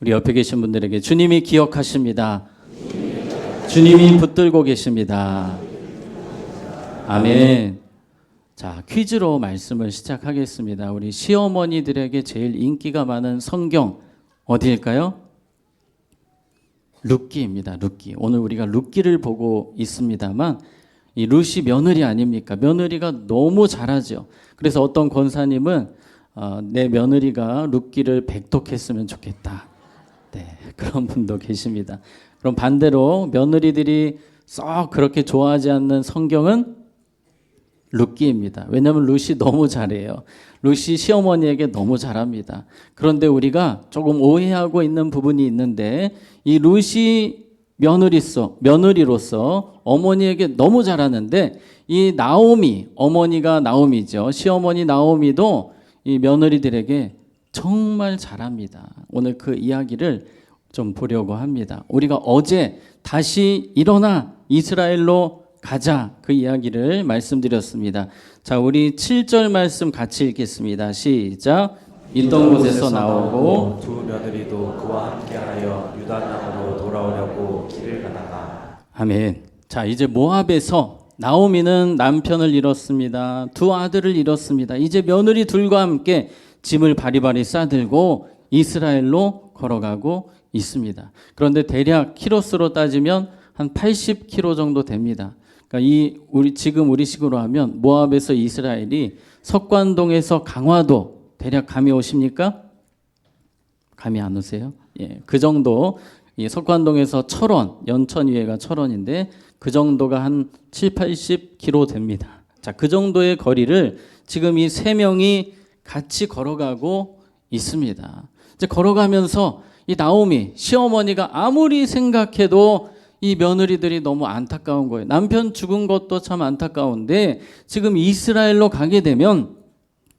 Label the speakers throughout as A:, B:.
A: 우리 옆에 계신 분들에게 주님이 기억하십니다. 주님이 붙들고 계십니다. 아멘. 자, 퀴즈로 말씀을 시작하겠습니다. 우리 시어머니들에게 제일 인기가 많은 성경 어디일까요? 룻기입니다. 룻기. 오늘 우리가 룻기를 보고 있습니다만 이 룻이 며느리 아닙니까? 며느리가 너무 잘하죠. 그래서 어떤 권사님은 어, 내 며느리가 룻기를 백독했으면 좋겠다. 네, 그런 분도 계십니다. 그럼 반대로 며느리들이 썩 그렇게 좋아하지 않는 성경은 룻기입니다. 왜냐하면 룻이 너무 잘해요. 룻이 시어머니에게 너무 잘합니다. 그런데 우리가 조금 오해하고 있는 부분이 있는데 이 룻이 며느리서 며느리로서 어머니에게 너무 잘하는데 이 나오미 어머니가 나오미죠. 시어머니 나오미도 이 며느리들에게 정말 잘합니다. 오늘 그 이야기를 좀 보려고 합니다. 우리가 어제 다시 일어나 이스라엘로 가자 그 이야기를 말씀드렸습니다. 자, 우리 7절 말씀 같이 읽겠습니다. 시작. 있던 곳에서 나오고
B: 두 며느리도 그와 함께하여 유다 땅으로 돌아오려고 길을 가다가
A: 아멘. 자, 이제 모압에서 나오미는 남편을 잃었습니다. 두 아들을 잃었습니다. 이제 며느리 둘과 함께 짐을 바리바리 싸들고 이스라엘로 걸어가고 있습니다. 그런데 대략 키로수로 따지면 한 80km 정도 됩니다. 그러니까 이 우리 지금 우리식으로 하면 모압에서 이스라엘이 석관동에서 강화도 대략 감이 오십니까? 감이 안 오세요? 예, 그 정도 이 석관동에서 철원, 연천 위에가 철원인데 그 정도가 한 7, 80km 됩니다. 자, 그 정도의 거리를 지금 이 세 명이 같이 걸어가고 있습니다. 이제 걸어가면서 이 나오미 시어머니가 아무리 생각해도 이 며느리들이 너무 안타까운 거예요. 남편 죽은 것도 참 안타까운데 지금 이스라엘로 가게 되면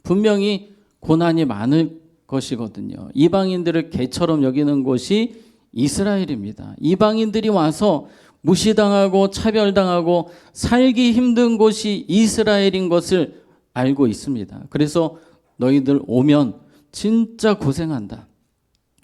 A: 분명히 고난이 많을 것이거든요. 이방인들을 개처럼 여기는 곳이 이스라엘입니다. 이방인들이 와서 무시당하고 차별당하고 살기 힘든 곳이 이스라엘인 것을 알고 있습니다. 그래서 너희들 오면 진짜 고생한다.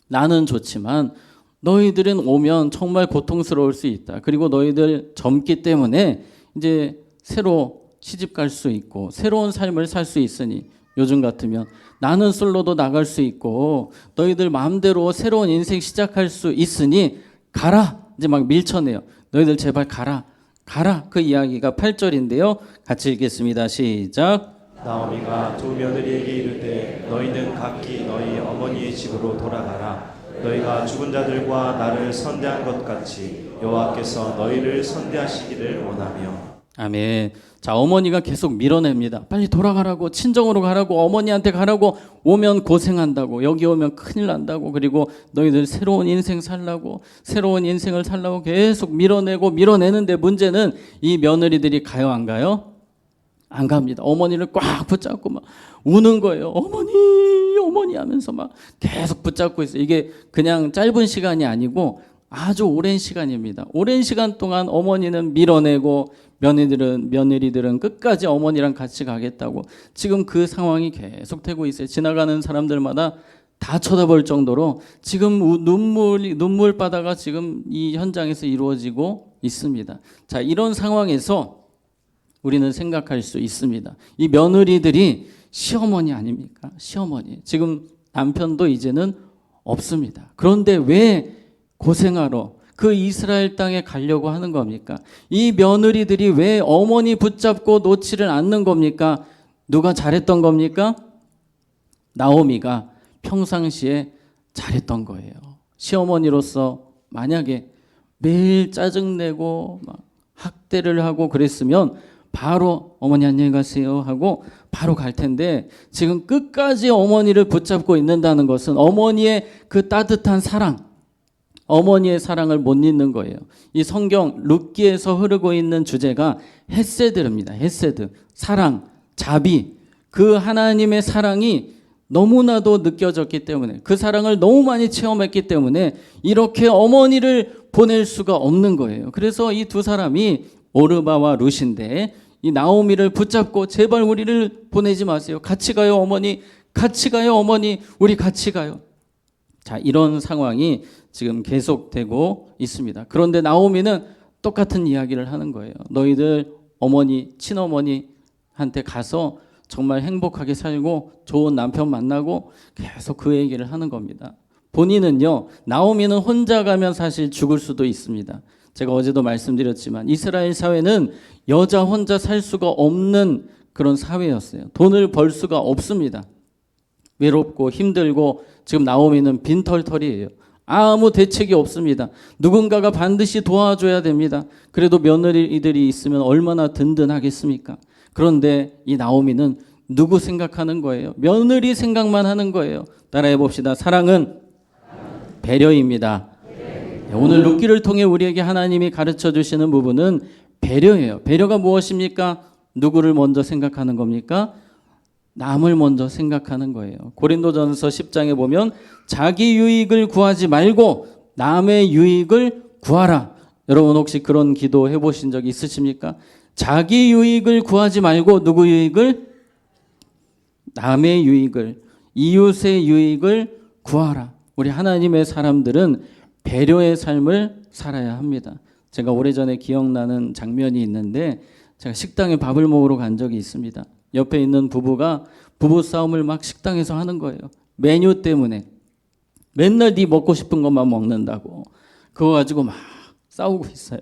A: 나는 좋지만 너희들은 오면 정말 고통스러울 수 있다. 그리고 너희들 젊기 때문에 이제 새로 시집 갈 수 있고 새로운 삶을 살 수 있으니 요즘 같으면 나는 솔로도 나갈 수 있고 너희들 마음대로 새로운 인생 시작할 수 있으니 가라. 이제 막 밀쳐내요. 너희들 제발 가라. 가라. 그 이야기가 8절인데요. 같이 읽겠습니다. 시작.
B: 나오미가 두 며느리에게 이르되 너희는 각기 너희 어머니의 집으로 돌아가라 너희가 죽은 자들과 나를 선대한 것 같이 여호와께서 너희를 선대하시기를 원하며
A: 아멘. 자, 어머니가 계속 밀어냅니다. 빨리 돌아가라고, 친정으로 가라고, 어머니한테 가라고, 오면 고생한다고, 여기 오면 큰일 난다고, 그리고 너희들 새로운 인생 살라고, 새로운 인생을 살라고 계속 밀어내고, 밀어내는데 문제는 이 며느리들이 가요, 안 가요? 안 갑니다. 어머니를 꽉 붙잡고 막 우는 거예요. 어머니, 어머니 하면서 막 계속 붙잡고 있어요. 이게 그냥 짧은 시간이 아니고 아주 오랜 시간입니다. 오랜 시간 동안 어머니는 밀어내고 며느리들은 며느리들은 끝까지 어머니랑 같이 가겠다고 지금 그 상황이 계속되고 있어요. 지나가는 사람들마다 다 쳐다볼 정도로 지금 우- 눈물이 눈물 바다가 지금 이 현장에서 이루어지고 있습니다. 자, 이런 상황에서 우리는 생각할 수 있습니다. 이 며느리들이 시어머니 아닙니까? 시어머니. 지금 남편도 이제는 없습니다. 그런데 왜 고생하러 그 이스라엘 땅에 가려고 하는 겁니까? 이 며느리들이 왜 어머니 붙잡고 놓지를 않는 겁니까? 누가 잘했던 겁니까? 나오미가 평상시에 잘했던 거예요. 시어머니로서 만약에 매일 짜증내고 막 학대를 하고 그랬으면 바로 어머니 안녕히 가세요 하고 바로 갈 텐데 지금 끝까지 어머니를 붙잡고 있는다는 것은 어머니의 그 따뜻한 사랑, 어머니의 사랑을 못 잊는 거예요. 이 성경 룻기에서 흐르고 있는 주제가 헤세드입니다. 헤세드, 사랑, 자비, 그 하나님의 사랑이 너무나도 느껴졌기 때문에 그 사랑을 너무 많이 체험했기 때문에 이렇게 어머니를 보낼 수가 없는 거예요. 그래서 이 두 사람이 오르바와 룻인데 이 나오미를 붙잡고 제발 우리를 보내지 마세요. 같이 가요, 어머니. 같이 가요, 어머니. 우리 같이 가요. 자, 이런 상황이 지금 계속되고 있습니다. 그런데 나오미는 똑같은 이야기를 하는 거예요. 너희들 어머니, 친어머니한테 가서 정말 행복하게 살고 좋은 남편 만나고 계속 그 얘기를 하는 겁니다. 본인은요, 나오미는 혼자 가면 사실 죽을 수도 있습니다. 제가 어제도 말씀드렸지만 이스라엘 사회는 여자 혼자 살 수가 없는 그런 사회였어요. 돈을 벌 수가 없습니다. 외롭고 힘들고 지금 나오미는 빈털털이에요. 아무 대책이 없습니다. 누군가가 반드시 도와줘야 됩니다. 그래도 며느리들이 있으면 얼마나 든든하겠습니까? 그런데 이 나오미는 누구 생각하는 거예요? 며느리 생각만 하는 거예요. 따라해 봅시다. 사랑은 배려입니다. 네, 오늘 룻기를 통해 우리에게 하나님이 가르쳐 주시는 부분은 배려예요. 배려가 무엇입니까? 누구를 먼저 생각하는 겁니까? 남을 먼저 생각하는 거예요. 고린도전서 10장에 보면 자기 유익을 구하지 말고 남의 유익을 구하라. 여러분 혹시 그런 기도 해 보신 적 있으십니까? 자기 유익을 구하지 말고 누구 유익을 남의 유익을 이웃의 유익을 구하라. 우리 하나님의 사람들은 배려의 삶을 살아야 합니다. 제가 오래전에 기억나는 장면이 있는데 제가 식당에 밥을 먹으러 간 적이 있습니다. 옆에 있는 부부가 부부 싸움을 막 식당에서 하는 거예요. 메뉴 때문에 맨날 네 먹고 싶은 것만 먹는다고 그거 가지고 막 싸우고 있어요.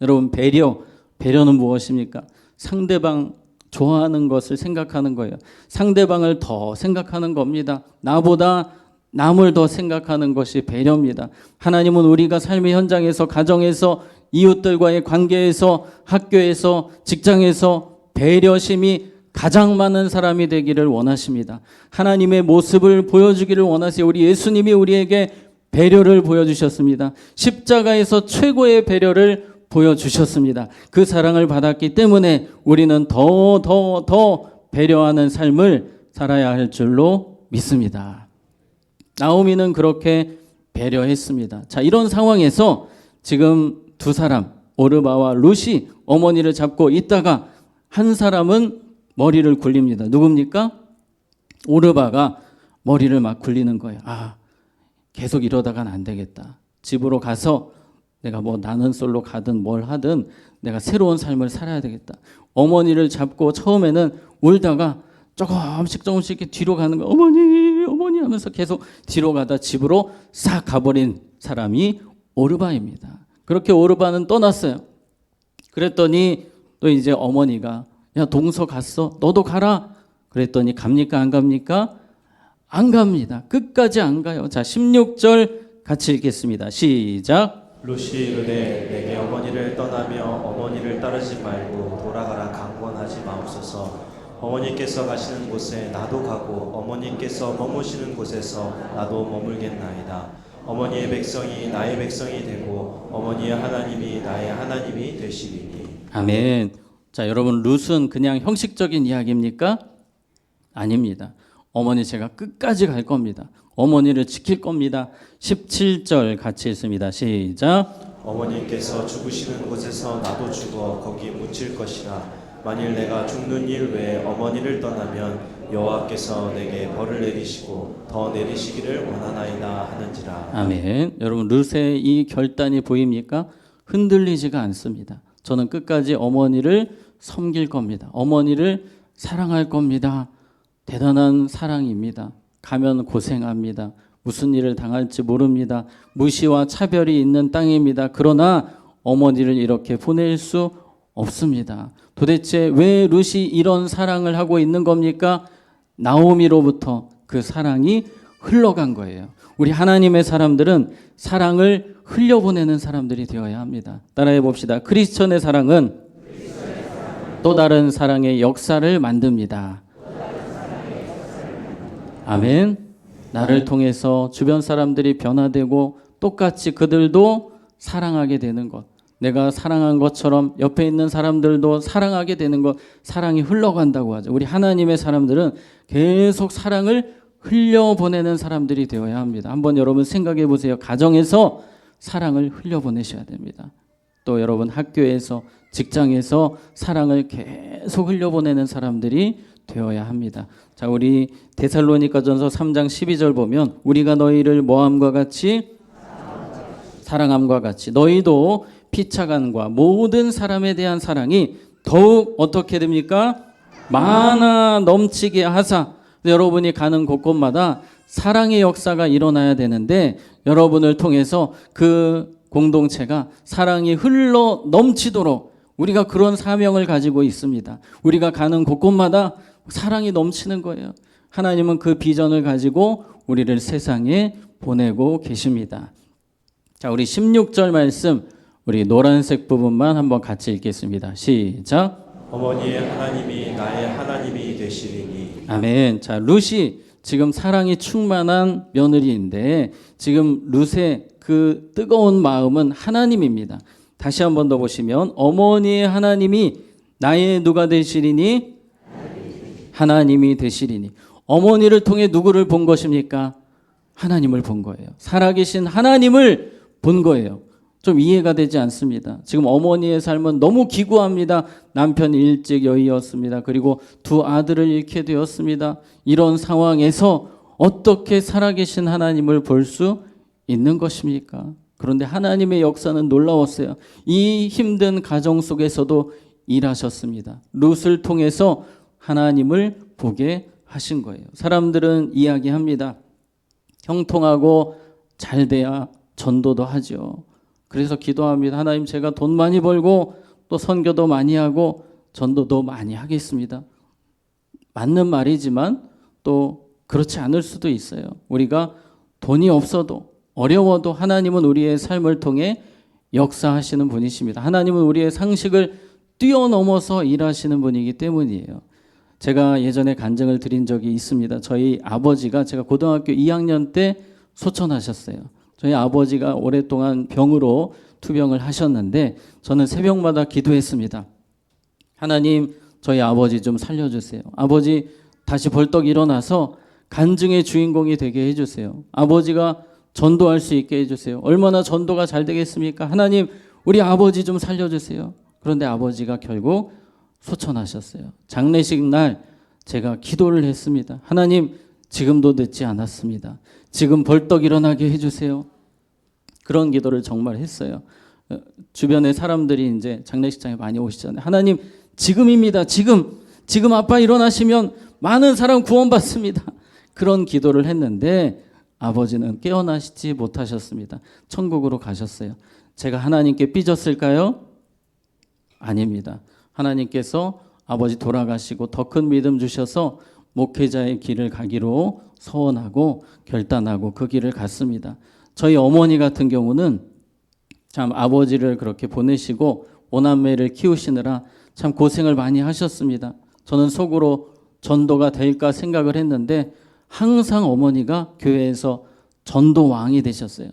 A: 여러분 배려 배려는 무엇입니까? 상대방 좋아하는 것을 생각하는 거예요. 상대방을 더 생각하는 겁니다. 나보다 남을 더 생각하는 것이 배려입니다. 하나님은 우리가 삶의 현장에서 가정에서 이웃들과의 관계에서 학교에서 직장에서 배려심이 가장 많은 사람이 되기를 원하십니다. 하나님의 모습을 보여주기를 원하세요. 우리 예수님이 우리에게 배려를 보여주셨습니다. 십자가에서 최고의 배려를 보여주셨습니다. 그 사랑을 받았기 때문에 우리는 더, 더, 더 배려하는 삶을 살아야 할 줄로 믿습니다. 나오미는 그렇게 배려했습니다. 자, 이런 상황에서 지금 두 사람, 오르바와 룻이 어머니를 잡고 있다가 한 사람은 머리를 굴립니다. 누굽니까? 오르바가 머리를 막 굴리는 거예요. 아, 계속 이러다간 안 되겠다. 집으로 가서 내가 뭐 나는 솔로 가든 뭘 하든 내가 새로운 삶을 살아야 되겠다. 어머니를 잡고 처음에는 울다가 조금씩 조금씩 이렇게 뒤로 가는 거 어머니 어머니 하면서 계속 뒤로 가다 집으로 싹 가버린 사람이 오르바입니다. 그렇게 오르바는 떠났어요. 그랬더니 또 이제 어머니가 야 동서 갔어 너도 가라 그랬더니 갑니까 안 갑니까 안 갑니다. 끝까지 안 가요. 자 16절 같이 읽겠습니다. 시작.
B: 루시 이르되 내게 어머니를 떠나며 어머니를 따르지 말고 돌아가라 강권하지 마옵소서 어머니께서 가시는 곳에 나도 가고 어머니께서 머무시는 곳에서 나도 머물겠나이다 어머니의 백성이 나의 백성이 되고 어머니의 하나님이 나의 하나님이 되시리니
A: 아멘. 자, 여러분 룻은 그냥 형식적인 이야기입니까? 아닙니다. 어머니 제가 끝까지 갈 겁니다. 어머니를 지킬 겁니다. 17절 같이 읽습니다. 시작.
B: 어머니께서 죽으시는 곳에서 나도 죽어 거기 묻힐 것이라 만일 내가 죽는 일 외에 어머니를 떠나면 여호와께서 내게 벌을 내리시고 더 내리시기를 원하나이다 하는지라
A: 아멘. 여러분 룻의 이 결단이 보입니까? 흔들리지가 않습니다. 저는 끝까지 어머니를 섬길 겁니다. 어머니를 사랑할 겁니다. 대단한 사랑입니다. 가면 고생합니다. 무슨 일을 당할지 모릅니다. 무시와 차별이 있는 땅입니다. 그러나 어머니를 이렇게 보낼 수 없습니다. 도대체 왜 룻이 이런 사랑을 하고 있는 겁니까? 나오미로부터 그 사랑이 흘러간 거예요. 우리 하나님의 사람들은 사랑을 흘려보내는 사람들이 되어야 합니다. 따라해 봅시다. 크리스천의 사랑은 또 다른 사랑의 역사를 만듭니다. 아멘. 나를 통해서 주변 사람들이 변화되고 똑같이 그들도 사랑하게 되는 것. 내가 사랑한 것처럼 옆에 있는 사람들도 사랑하게 되는 것. 사랑이 흘러간다고 하죠. 우리 하나님의 사람들은 계속 사랑을 흘려보내는 사람들이 되어야 합니다. 한번 여러분 생각해 보세요. 가정에서 사랑을 흘려보내셔야 됩니다. 또 여러분 학교에서 직장에서 사랑을 계속 흘려보내는 사람들이 되어야 합니다. 자, 우리 데살로니가전서 3장 12절 보면 우리가 너희를 모함과 같이 사랑함과 같이 너희도 피차간과 모든 사람에 대한 사랑이 더욱 어떻게 됩니까? 많아 넘치게 하사 여러분이 가는 곳곳마다 사랑의 역사가 일어나야 되는데 여러분을 통해서 그 공동체가 사랑이 흘러 넘치도록 우리가 그런 사명을 가지고 있습니다. 우리가 가는 곳곳마다 사랑이 넘치는 거예요. 하나님은 그 비전을 가지고 우리를 세상에 보내고 계십니다. 자, 우리 16절 말씀 우리 노란색 부분만 한번 같이 읽겠습니다. 시작.
B: 어머니의 하나님이 나의 하나님이 되시리니
A: 아멘. 자, 룻이 지금 사랑이 충만한 며느리인데 지금 룻의 그 뜨거운 마음은 하나님입니다. 다시 한 번 더 보시면 어머니의 하나님이 나의 누가 되시리니 하나님이 되시리니 어머니를 통해 누구를 본 것입니까? 하나님을 본 거예요. 살아계신 하나님을 본 거예요. 좀 이해가 되지 않습니다. 지금 어머니의 삶은 너무 기구합니다. 남편 일찍 여의었습니다. 그리고 두 아들을 잃게 되었습니다. 이런 상황에서 어떻게 살아계신 하나님을 볼 수 있는 것입니까? 그런데 하나님의 역사는 놀라웠어요. 이 힘든 가정 속에서도 일하셨습니다. 룻을 통해서 하나님을 보게 하신 거예요. 사람들은 이야기합니다. 형통하고 잘 돼야 전도도 하죠. 그래서 기도합니다. 하나님 제가 돈 많이 벌고 또 선교도 많이 하고 전도도 많이 하겠습니다. 맞는 말이지만 또 그렇지 않을 수도 있어요. 우리가 돈이 없어도 어려워도 하나님은 우리의 삶을 통해 역사하시는 분이십니다. 하나님은 우리의 상식을 뛰어넘어서 일하시는 분이기 때문이에요. 제가 예전에 간증을 드린 적이 있습니다. 저희 아버지가 제가 고등학교 2학년 때 소천하셨어요. 저희 아버지가 오랫동안 병으로 투병을 하셨는데 저는 새벽마다 기도했습니다. 하나님, 저희 아버지 좀 살려주세요. 아버지 다시 벌떡 일어나서 간증의 주인공이 되게 해주세요. 아버지가 전도할 수 있게 해주세요. 얼마나 전도가 잘 되겠습니까? 하나님, 우리 아버지 좀 살려주세요. 그런데 아버지가 결국 소천하셨어요. 장례식 날 제가 기도를 했습니다. 하나님, 지금도 늦지 않았습니다. 지금 벌떡 일어나게 해주세요. 그런 기도를 정말 했어요. 어, 주변에 사람들이 이제 장례식장에 많이 오시잖아요. 하나님, 지금입니다. 지금. 지금 아빠 일어나시면 많은 사람 구원받습니다. 그런 기도를 했는데 아버지는 깨어나시지 못하셨습니다. 천국으로 가셨어요. 제가 하나님께 삐졌을까요? 아닙니다. 하나님께서 아버지 돌아가시고 더 큰 믿음 주셔서 목회자의 길을 가기로 서원하고 결단하고 그 길을 갔습니다. 저희 어머니 같은 경우는 참 아버지를 그렇게 보내시고 오남매를 키우시느라 참 고생을 많이 하셨습니다. 저는 속으로 전도가 될까 생각을 했는데 항상 어머니가 교회에서 전도 왕이 되셨어요.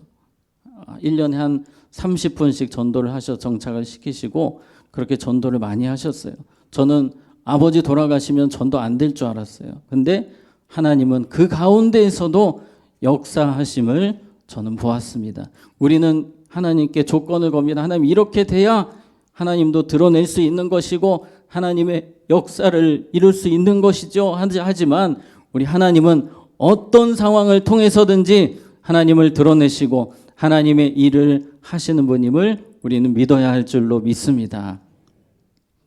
A: 1년에 한 30분씩 전도를 하셔 정착을 시키시고 그렇게 전도를 많이 하셨어요. 저는 아버지 돌아가시면 전도 안 될 줄 알았어요. 근데 하나님은 그 가운데에서도 역사하심을 저는 보았습니다. 우리는 하나님께 조건을 겁니다. 하나님 이렇게 돼야 하나님도 드러낼 수 있는 것이고 하나님의 역사를 이룰 수 있는 것이죠. 하지만 우리 하나님은 어떤 상황을 통해서든지 하나님을 드러내시고 하나님의 일을 하시는 분임을 우리는 믿어야 할 줄로 믿습니다.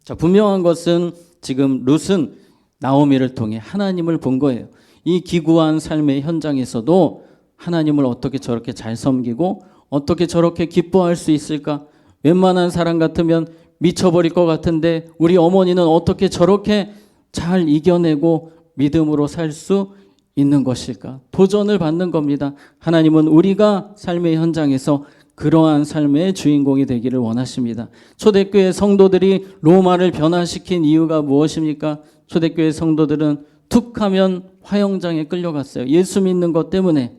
A: 자, 분명한 것은 지금 룻은 나오미를 통해 하나님을 본 거예요. 이 기구한 삶의 현장에서도 하나님을 어떻게 저렇게 잘 섬기고 어떻게 저렇게 기뻐할 수 있을까? 웬만한 사람 같으면 미쳐버릴 것 같은데 우리 어머니는 어떻게 저렇게 잘 이겨내고 믿음으로 살 수 있는 것일까? 도전을 받는 겁니다. 하나님은 우리가 삶의 현장에서 그러한 삶의 주인공이 되기를 원하십니다. 초대교회 성도들이 로마를 변화시킨 이유가 무엇입니까? 초대교회 성도들은 툭 하면 화영장에 끌려갔어요. 예수 믿는 것 때문에.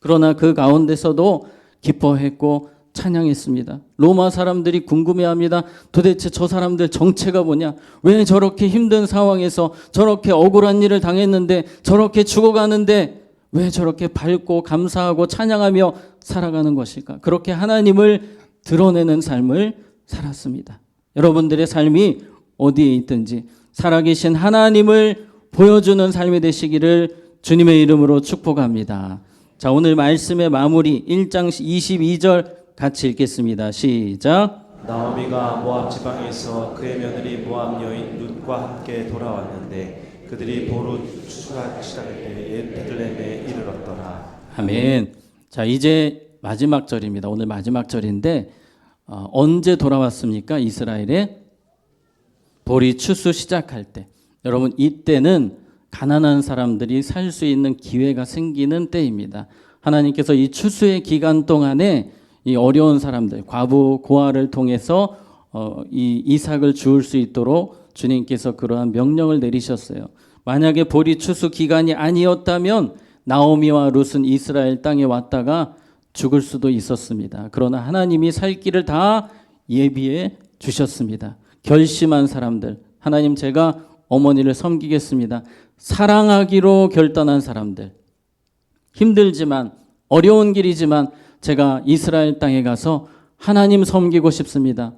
A: 그러나 그 가운데서도 기뻐했고 찬양했습니다. 로마 사람들이 궁금해합니다. 도대체 저 사람들 정체가 뭐냐? 왜 저렇게 힘든 상황에서 저렇게 억울한 일을 당했는데 저렇게 죽어가는데 왜 저렇게 밝고 감사하고 찬양하며 살아가는 것일까? 그렇게 하나님을 드러내는 삶을 살았습니다. 여러분들의 삶이 어디에 있든지 살아계신 하나님을 보여주는 삶이 되시기를 주님의 이름으로 축복합니다. 자, 오늘 말씀의 마무리 1장 22절 같이 읽겠습니다. 시작.
B: 나오미가 모압 지방에 있어 그의 며느리 모압 여인 룻과 함께 돌아왔는데 그들이 보루 추수하기 시작할 때에 베들레헴에 이르렀더라.
A: 아멘. 자, 이제 마지막 절입니다. 오늘 마지막 절인데 어, 언제 돌아왔습니까? 이스라엘에 보리 추수 시작할 때. 여러분 이때는 가난한 사람들이 살 수 있는 기회가 생기는 때입니다. 하나님께서 이 추수의 기간 동안에 이 어려운 사람들, 과부 고아를 통해서 어, 이 이삭을 주울 수 있도록 주님께서 그러한 명령을 내리셨어요. 만약에 보리 추수 기간이 아니었다면 나오미와 룻은 이스라엘 땅에 왔다가 죽을 수도 있었습니다. 그러나 하나님이 살 길을 다 예비해 주셨습니다. 결심한 사람들, 하나님 제가 어머니를 섬기겠습니다. 사랑하기로 결단한 사람들, 힘들지만 어려운 길이지만 제가 이스라엘 땅에 가서 하나님 섬기고 싶습니다.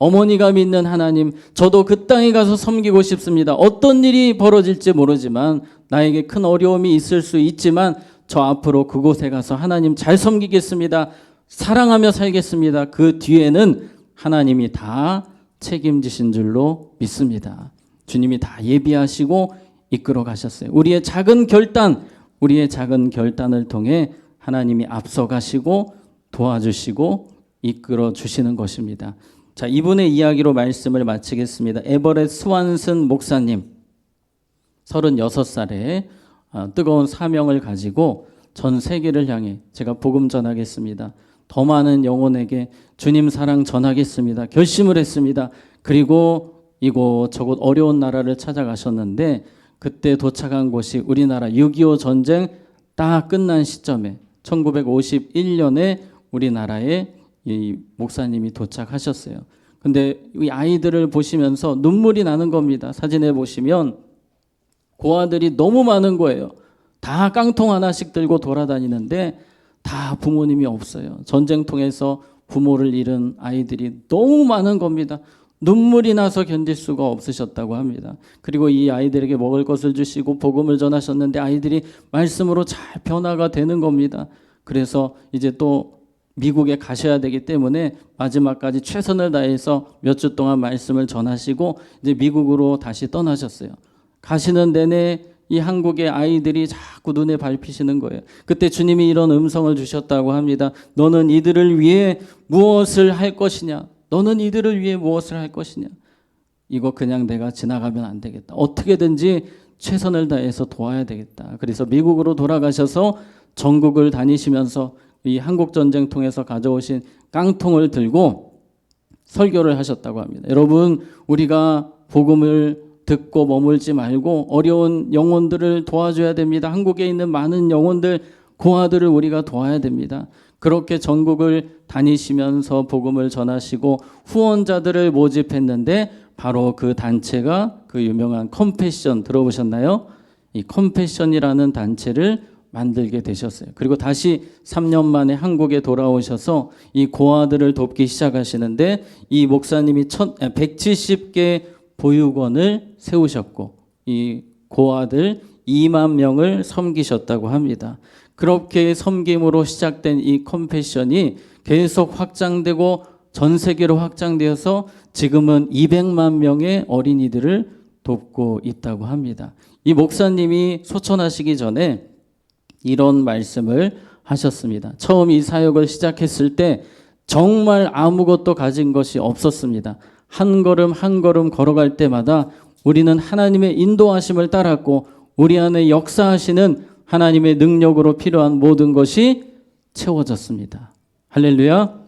A: 어머니가 믿는 하나님, 저도 그 땅에 가서 섬기고 싶습니다. 어떤 일이 벌어질지 모르지만 나에게 큰 어려움이 있을 수 있지만 저 앞으로 그곳에 가서 하나님 잘 섬기겠습니다. 사랑하며 살겠습니다. 그 뒤에는 하나님이 다 책임지신 줄로 믿습니다. 주님이 다 예비하시고 이끌어 가셨어요. 우리의 작은 결단, 우리의 작은 결단을 통해 하나님이 앞서 가시고 도와주시고 이끌어 주시는 것입니다. 자, 이분의 이야기로 말씀을 마치겠습니다. 에버렛 스완슨 목사님, 36살에 어, 뜨거운 사명을 가지고 전 세계를 향해 제가 복음 전하겠습니다. 더 많은 영혼에게 주님 사랑 전하겠습니다. 결심을 했습니다. 그리고 이곳 저곳 어려운 나라를 찾아가셨는데 그때 도착한 곳이 우리나라 6.25 전쟁 딱 끝난 시점에 1951년에 우리나라에 이 목사님이 도착하셨어요. 근데 이 아이들을 보시면서 눈물이 나는 겁니다. 사진에 보시면 고아들이 너무 많은 거예요. 다 깡통 하나씩 들고 돌아다니는데 다 부모님이 없어요. 전쟁통에서 부모를 잃은 아이들이 너무 많은 겁니다. 눈물이 나서 견딜 수가 없으셨다고 합니다. 그리고 이 아이들에게 먹을 것을 주시고 복음을 전하셨는데 아이들이 말씀으로 잘 변화가 되는 겁니다. 그래서 이제 또 미국에 가셔야 되기 때문에 마지막까지 최선을 다해서 몇 주 동안 말씀을 전하시고 이제 미국으로 다시 떠나셨어요. 가시는 내내 이 한국의 아이들이 자꾸 눈에 밟히시는 거예요. 그때 주님이 이런 음성을 주셨다고 합니다. 너는 이들을 위해 무엇을 할 것이냐? 너는 이들을 위해 무엇을 할 것이냐? 이거 그냥 내가 지나가면 안 되겠다. 어떻게든지 최선을 다해서 도와야 되겠다. 그래서 미국으로 돌아가셔서 전국을 다니시면서 이 한국 전쟁 통해서 가져오신 깡통을 들고 설교를 하셨다고 합니다. 여러분, 우리가 복음을 듣고 머물지 말고 어려운 영혼들을 도와줘야 됩니다. 한국에 있는 많은 영혼들, 고아들을 우리가 도와야 됩니다. 그렇게 전국을 다니시면서 복음을 전하시고 후원자들을 모집했는데 바로 그 단체가 그 유명한 컴패션 들어보셨나요? 이 컴패션이라는 단체를 만들게 되셨어요. 그리고 다시 3년 만에 한국에 돌아오셔서 이 고아들을 돕기 시작하시는데 이 목사님이 170개 보육원을 세우셨고 이 고아들 2만 명을 섬기셨다고 합니다. 그렇게 섬김으로 시작된 이 컴패션이 계속 확장되고 전 세계로 확장되어서 지금은 200만 명의 어린이들을 돕고 있다고 합니다. 이 목사님이 소천하시기 전에 이런 말씀을 하셨습니다. 처음 이 사역을 시작했을 때 정말 아무것도 가진 것이 없었습니다. 한 걸음 한 걸음 걸어갈 때마다 우리는 하나님의 인도하심을 따랐고 우리 안에 역사하시는 하나님의 능력으로 필요한 모든 것이 채워졌습니다. 할렐루야.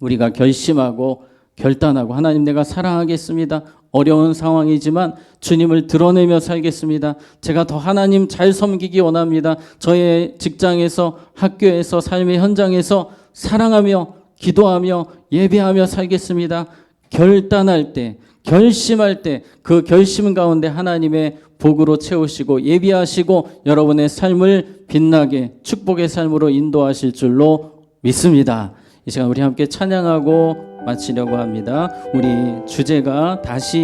A: 우리가 결심하고 결단하고 하나님 내가 사랑하겠습니다. 어려운 상황이지만 주님을 드러내며 살겠습니다. 제가 더 하나님 잘 섬기기 원합니다. 저의 직장에서 학교에서 삶의 현장에서 사랑하며 기도하며 예배하며 살겠습니다. 결단할 때, 결심할 때 그 결심 가운데 하나님의 복으로 채우시고 예비하시고 여러분의 삶을 빛나게 축복의 삶으로 인도하실 줄로 믿습니다. 이 시간 우리 함께 찬양하고 마치려고 합니다. 우리 주제가 다시